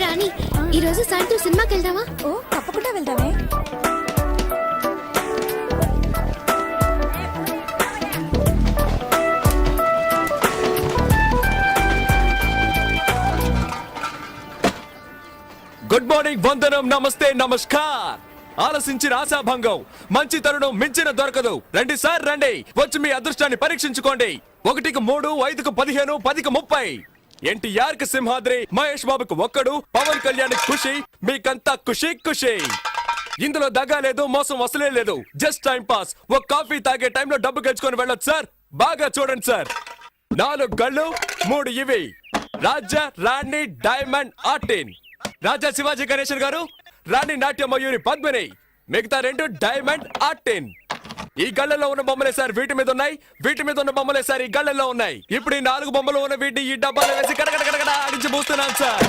రాణి ఈ రోజు సాయంత్రం సినిమాకి వెళ్దామా? ఓ తప్పకుండా వెళ్దామే. గుడ్ మార్నింగ్ వందనం నమస్తే నమస్కార్ ఆలసించిన ఆశాభంగం మంచి తరుణం మించిన దొరకదు. రండి సార్ రండి. వచ్చి మీ అదృష్టాన్ని పరీక్షించుకోండి. ఒకటికి మూడు ఐదుకు పదిహేను పదికి ముప్పై. ఎన్టీఆర్కి సింహాద్రి మహేష్ బాబుకు ఒక్కడు పవన్ కళ్యాణ్ ఖుషి మీకంతా ఖుషి ఖుషి. ఇందులో దగా లేదు మోసం వసలే లేదు. Just time pass. ఒక కాఫీ తాగే టైంలో డబ్బు గెలుచుకొని వెళ్ళొచ్చు సార్. బాగా చూడండి సార్. నాలుగు గళ్ళు మూడు ఇవి. రాజా రాణి డైమండ్ ఆర్టిన్. రాజా శివాజీ గణేశన్ గారు రాణి నాట్య మయూరి పద్మిని. మిగతా రెండు డైమండ్ ఆర్టిన్. ఈ గళ్ళలో ఉన్న బొమ్మలే సార్ వీటి మీద ఉన్నాయి. వీటి మీద ఉన్న బొమ్మలే సార్ ఈ గళ్ళలో ఉన్నాయి. ఇప్పుడు ఈ నాలుగు బొమ్మలు ఉన్న వీటిని ఈ డబ్బాలో వేసి కడకడ కడగడ ఆడించి పూస్తున్నాను సార్.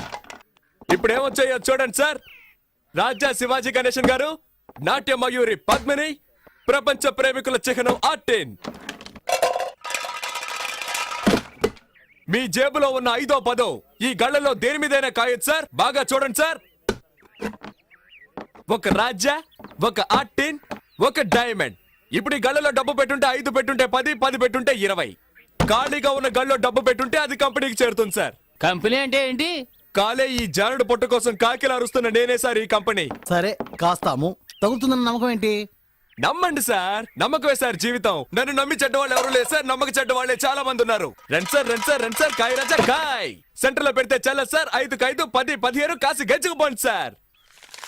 ఇప్పుడు ఏమొచ్చాయో చూడండి సార్. రాజా శివాజీ గణేశన్ గారు నాట్య మయూరి పద్మిని ప్రపంచ ప్రేమికుల చిహ్నం ఆర్టిన్. మీ జేబులో ఉన్న ఐదో పదో ఈ గళ్ళలో దేని మీదైనా కాయొచ్చు సార్? బాగా చూడండి సార్. ఒక రాజా ఒక ఆర్టిన్ ఒక డైమండ్. ఇప్పుడు ఈ గళ్ళలో డబ్బు పెట్టుంటే ఐదు పెట్టుంటే పది పది పెట్టుంటే ఇరవై. ఖాళీగా ఉన్న గళ్ళలో డబ్బు పెట్టుంటే అది కంపెనీకి చేరుతుంది సార్. కంపెనీ అంటే ఏంటి? కాలే ఈ జానుడు పొట్టు కోసం కాకిలా అరుస్తున్న నేనే సార్ ఈ కంపెనీ. సరే కాస్తాము. తగులుతుందన్న నమ్మకం ఏంటి? నమ్మండి సార్. నమ్మకమే సార్ జీవితం. నన్ను నమ్మి చెడ్డ వాళ్ళు ఎవరు లేదు సార్. నమ్మక చెడ్డ వాళ్ళే చాలా మంది ఉన్నారు. రండి సార్ రండి సార్ రండి సార్. కాయ రాజా కాయ్. సెంటర్లో పెడితే చల్ల సార్. ఐదుకు ఐదు పది పదిహేను కాసి గెచ్చుకుపోండి సార్.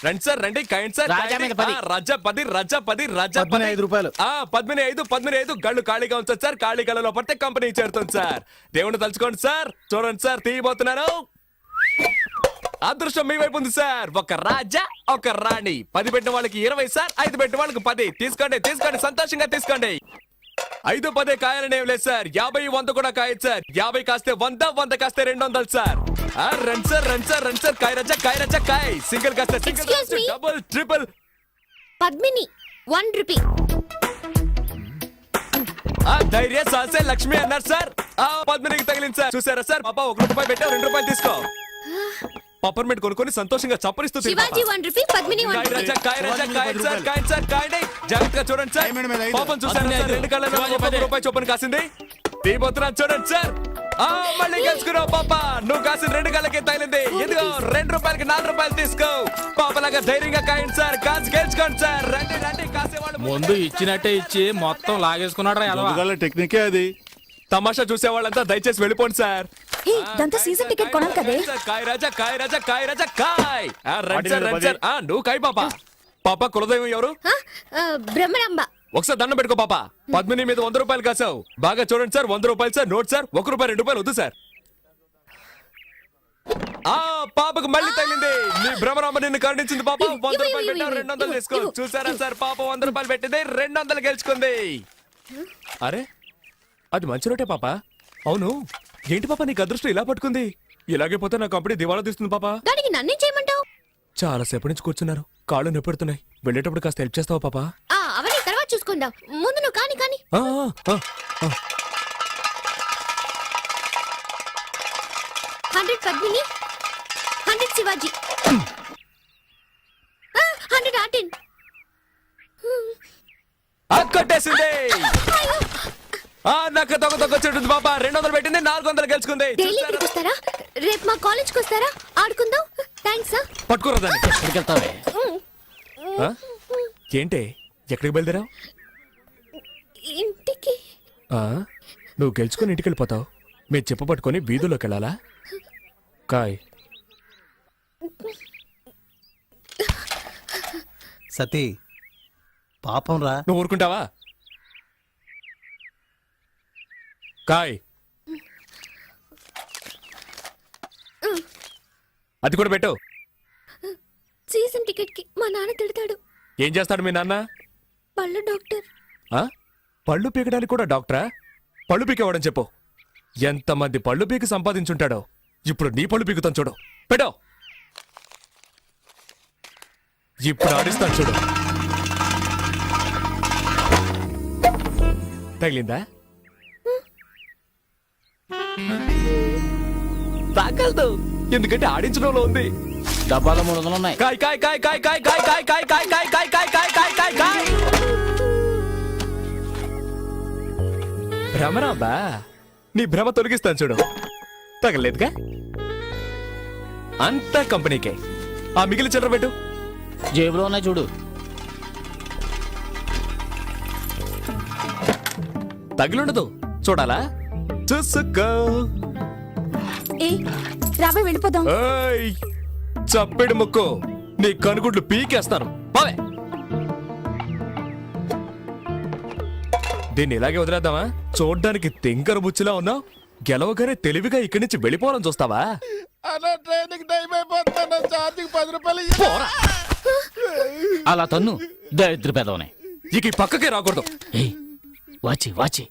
రండి సార్ రండి. కాయండి సార్ రాజా. మీద పది. ఆ, రాజా పది రాజా పది రాజా పద్మిని. ఐదు రూపాయలు. ఆ పద్మిని ఐదు పద్మిని ఐదు. గళ్ళు ఖాళీగా ఉంచదు సార్. ఖాళీ గళ్ళలో పడితే కంపెనీ చేరుతుంది సార్. దేవుని తలుచుకోండి సార్. చూడండి సార్ తీయబోతున్నాను అదృష్టం మీ వైపు ఉంది సార్. ఒక రాజా ఒక రాణి. పది పెట్టిన వాళ్ళకి ఇరవై సార్ ఐదు పెట్టిన వాళ్ళకి పది. తీసుకోండి తీసుకోండి. సంతోషంగా తీసుకోండి. ఐదు పదే కాయాలని ఏం లేదు సార్. యాభై వంద కూడా కాయచ్చు సార్. యాభై కాస్తే వంద వంద కాస్తే రెండు వందలు సార్ రండి సార్ రండి సార్ రండి సార్. కాయ రచ్చ కాయ రచ్చ కాయ్. సింగిల్ కాస్తే single? Double triple Padmini one rupee ఆ ధైర్య సాసే లక్ష్మి అన్నారు సార్. ఆ పద్మినికి తగిలింది సార్. చూసారా సార్? పాప ఒక రూపాయి పెట్టావు రెండు రూపాయలు తీసుకో. పప్పర్మెంట్ కొనుక్కొని సంతోషంగా చప్పరిస్తూ. Sivaji one rupee Padmini one rupee. జాగ్రత్తగా చూడండి సార్. పాపం చూసారా పద్మిని సార్. రెండు పది. రూపాయి చొప్పున కాసింది. తీపోతున్నాను చూడండి సార్. ఆ మళ్ళీ గెలుచుకున్నావు పాప. నువ్వు కాసిన రెండు కళ్ళకి తగిలింది. ఇదిగో రెండు రూపాయలకి నాలుగు రూపాయలు తీసుకో. పాపలాగా ధైర్యంగా కాయండి సార్. కాసు గెలుచుకోండి సార్. రండి రండి కాసేవాళ్ళు ముందు ఇచ్చినట్టే ఇచ్చి మొత్తం లాగేసుకున్నాడు రా టెక్నికే అది. తమాషా చూసే వాళ్ళంతా దయచేసి వెళ్ళిపోండి సార్. హే దాంతో సీజన్ టికెట్ కొనాలి కదే. కాయ్ రాజా కాయ్ రాజా కాయ్ రాజా కాయ్. ఆ, పది. సార్ ఆ, నువ్వు కాయ్ పాప. పాప కులదైవం ఎవరు? ఆ, ఆ, బ్రహ్మరాంబ. ఒకసారి దండం పెట్టుకో పాప. పద్మిని మీద వంద రూపాయలు కాసావు. బాగా చూడండి సార్ వంద రూపాయలు సార్ నోట్ సార్ ఒక రూపాయి రెండు రూపాయలు వద్దు సార్. ఆ పాపకు మళ్ళీ తగిలింది. నీ భ్రమరామ నిన్ను కరుణించింది పాప. ఇవ్వు, వంద ఇవ్వు, రూపాయలు ఇవ్వు, పెట్టావు ఇవ్వు, రెండు వందలు ఇవ్వు, తీసుకో. ఇవ్వు. చూసారా సార్ పాప వంద రూపాయలు పెట్టింది రెండు వందలు గెలుచుకుంది. అరే అది మంచి రోటే పాప. అవును. ఏంటి పాప నీకు అదృష్టం ఇలా పట్టుకుంది? ఇలాగే పోతే నా కంపెనీ దివాళా తీస్తుంది పాప. దానికి నన్నేం చేయమంటావు? చాలా సేపటి నుంచి కూర్చున్నారు. కాళ్ళు నొప్పెడుతున్నాయి వెళ్ళేటప్పుడు కాస్త హెల్ప్ చేస్తావా పాపా? ఆ అవన్నీ తర్వాత చూసుకుందాం. ముందు నువ్వు కాని కాని. ఆ, ఆ, ఆ. Hundred Padmini hundred Sivaji. Hundred ఆర్టిన్. ఆ, కొట్టేసింది! ఆ నాకు దొంగ దొంగ చెట్టు పాప. రెండు వందలు పెట్టింది నాలుగు వందలు గెలుచుకుంది. డైలీ? ఇక్కడికి వస్తారా? రేపు మా కాలేజ్కి వస్తారా? ఆడుకుందాం. థ్యాంక్స్ పట్టుకోరా దాన్ని. ఎక్కడికి వెళ్తావే ఆ? ఏంటే? ఎక్కడికి బయలుదేరావు? ఇంటికి. ఆ, నువ్వు గెలుచుకొని ఇంటికి వెళ్ళిపోతావు. మీరు చెప్పు పట్టుకొని వీధుల్లోకి వెళ్ళాలా? కాయ్. సతీ పాపం రా. నువ్వు ఊరుకుంటావా? కాయ్. అది కూడా పెట్టు. సీజన్ టికెట్కి మా నాన్న తిడతాడు. ఏం చేస్తాడు మీ నాన్న? పళ్ళ డాక్టర్. ఆ? పళ్ళు పీకడానికి కూడా డాక్టరా? పళ్ళు పీకేవాడని చెప్పు. ఎంతమంది పళ్ళు పీకి సంపాదించుంటాడో. ఇప్పుడు నీ పళ్ళు పీకుతాను చూడు. పెట్టో. ఇప్పుడు ఆడిస్తాను చూడు. తగిలిందా? తాగలదు ఎందుకంటే ఆడించడంలో ఉంది డబ్బాలో మూడు వందలు ఉన్నాయి కాయ్ కాయ్ కాయ్ కాయ్ కాయ్ కాయ్ కాయ్ కాయ్ కాయ్ కాయ్ కాయ్ కాయ్ కాయ్ కాయ్ కాయ్ కాయ్ భ్రమరాంబా నీ భ్రమ తొలగిస్తాను చూడు తగలేదుగా అంతా కంపెనీకే ఆ మిగిలి చిల్లర పెట్టు జేబులో ఉన్నాయి చూడు తగిలుండదు చూడాలా ఏ వెళ్ళిపోదాం. ఏయ్ చప్పెడు ముక్కు. నీ కనుగుడ్లు పీకేస్తాను బావే దీన్ని ఇలాగే వదిలేద్దామా? చూడ్డానికి తింకర బుచ్చిలా ఉన్నావు. గెలవగానే తెలివిగా ఇక్కడి నుంచి వెళ్ళిపోవాలని చూస్తావా? అలా ట్రైన్కి టైం అయిపోతున్నా ఛార్జింగ్ పది రూపాయలు ఇయ్యి. పోరా. అలా తన్ను దరిద్ర పెదవనే. ఇక ఈ పక్కకే రాకూడదు. ఏయ్ వాచి వాచి.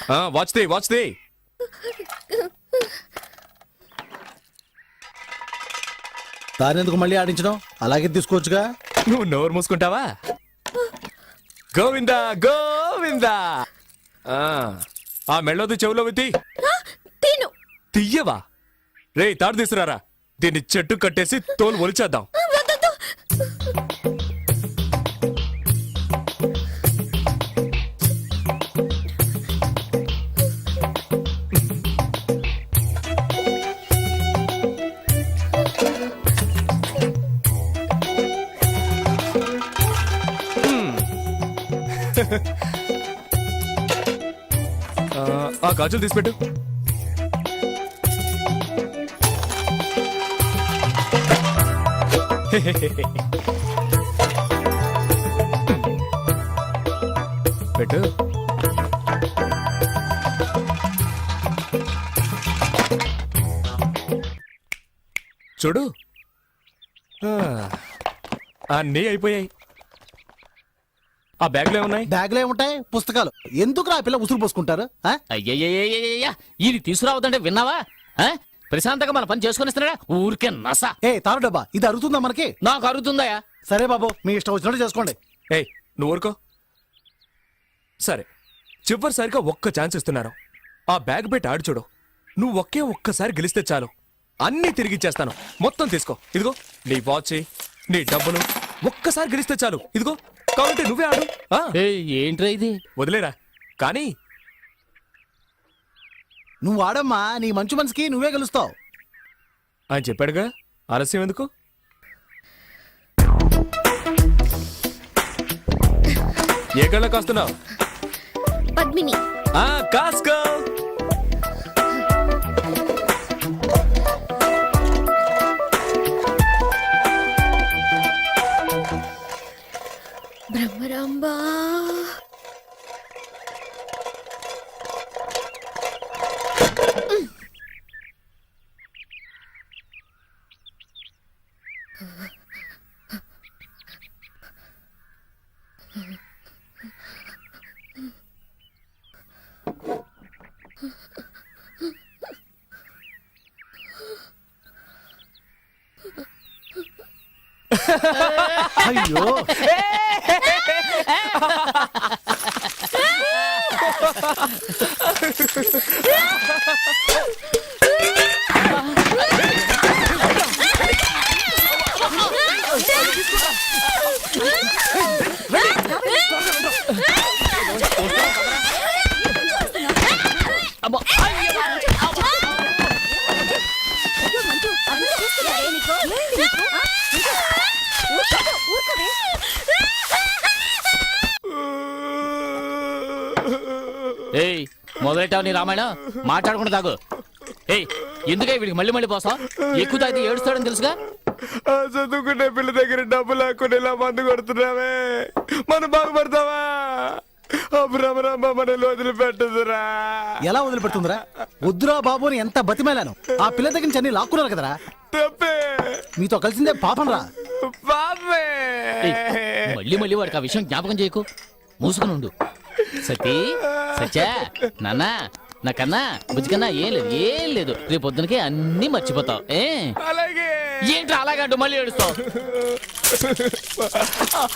వాచా ఆ, వాచ్ దే వాచ్ దే దానెందుకు మళ్ళీ ఆడించడం? అలాగే తీసుకోవచ్చుగా. నువ్వు నోరు మూసుకుంటావా? గోవిందా గోవిందా. ఆ, ఆ మెళ్ళోది చెవులో తిను. తీయవా రే తాడు తీసుకురారా. దీన్ని చెట్టు కట్టేసి తోలు ఒలిచేద్దాం. ఆ, గాజులు తీసిపెట్టు పెట్టు. చూడు. అన్నీ అయిపోయాయి. ఆ బ్యాగ్లో ఏమున్నాయి బ్యాగ్లో ఏముంటాయి పుస్తకాలు ఎందుకు ఆ పిల్ల ఉసురు పోసుకుంటారు ఆ? అయ్యయ్యయ్యయ్యయ్య ఇది తీసుకురావద్దంటే విన్నావా ఆ? ప్రశాంతంగా మన పని చేసుకొని ఊరికే నస ఏ తారు డబ్బా ఇది అరుగుతుందా మనకి నాకు అరుగుతుందయా సరే బాబు మీ ఇష్టం వచ్చినట్టు చేసుకోండి ఏయ్ నువ్వు ఊరుకో సరే చివరిసారిగా ఒక్క ఛాన్స్ ఇస్తున్నాను ఆ బ్యాగ్ పెట్టి ఆడు చూడు నువ్వు ఒకే ఒక్కసారి గెలిస్తే చాలు అన్నీ తిరిగిచ్చేస్తాను మొత్తం తీసుకో ఇదిగో నీ వాచ్ నీ డబ్బులు ఒక్కసారి గెలిస్తే చాలు ఇదిగో కాబట్టి నువ్వే ఆడు. ఆ, ఏంట్రా ఇది? వదిలేరా. కానీ నువ్వు ఆడమ్మా నీ మంచి మనసుకి నువ్వే గెలుస్తావు. ఆయన చెప్పాడుగా? ఆలస్యం ఎందుకు? ఏ కళ్ళ కాస్తున్నావు? పద్మిని. ఆ కాస్కో! 哎呦 మొదలెట్టావు నీ రామాయణం? మాట్లాడకుండా తాగు. ఏయ్ ఎందుకే వీడికి మళ్ళీ మళ్ళీ పోసా ఎక్కువ తాగితే ఏడుస్తాడని తెలుసుగా? చదువుకునే పిల్ల దగ్గర డబ్బు లేకుండా ఇలా మందు కొడుతున్నావే. మనం బాగుపడతావా? ఆ భ్రమరాంబ మనల్ని వదిలిపెట్టదురా. ఎలా వదిలిపెడుతుందిరా? వద్దురా బాబు అని ఎంత బతిమేలాను. ఆ పిల్ల దగ్గర నుంచి అన్ని లాక్కున్నారు కదరా. తప్పే. మీతో కలిసిందే పాపం రా మళ్ళీ మళ్ళీ వాడికి ఆ విషయం జ్ఞాపకం చేయకు. మూసుకుని ఉండు. సతీ సత్యా నాన్న నాకన్నా బుజ్జికన్నా ఏం లేదు ఏం లేదు. రేపు పొద్దునకి అన్ని మర్చిపోతావు ఏ? అలాగే. ఏంటి అలాగంటూ మళ్ళీ ఏడుస్తావు?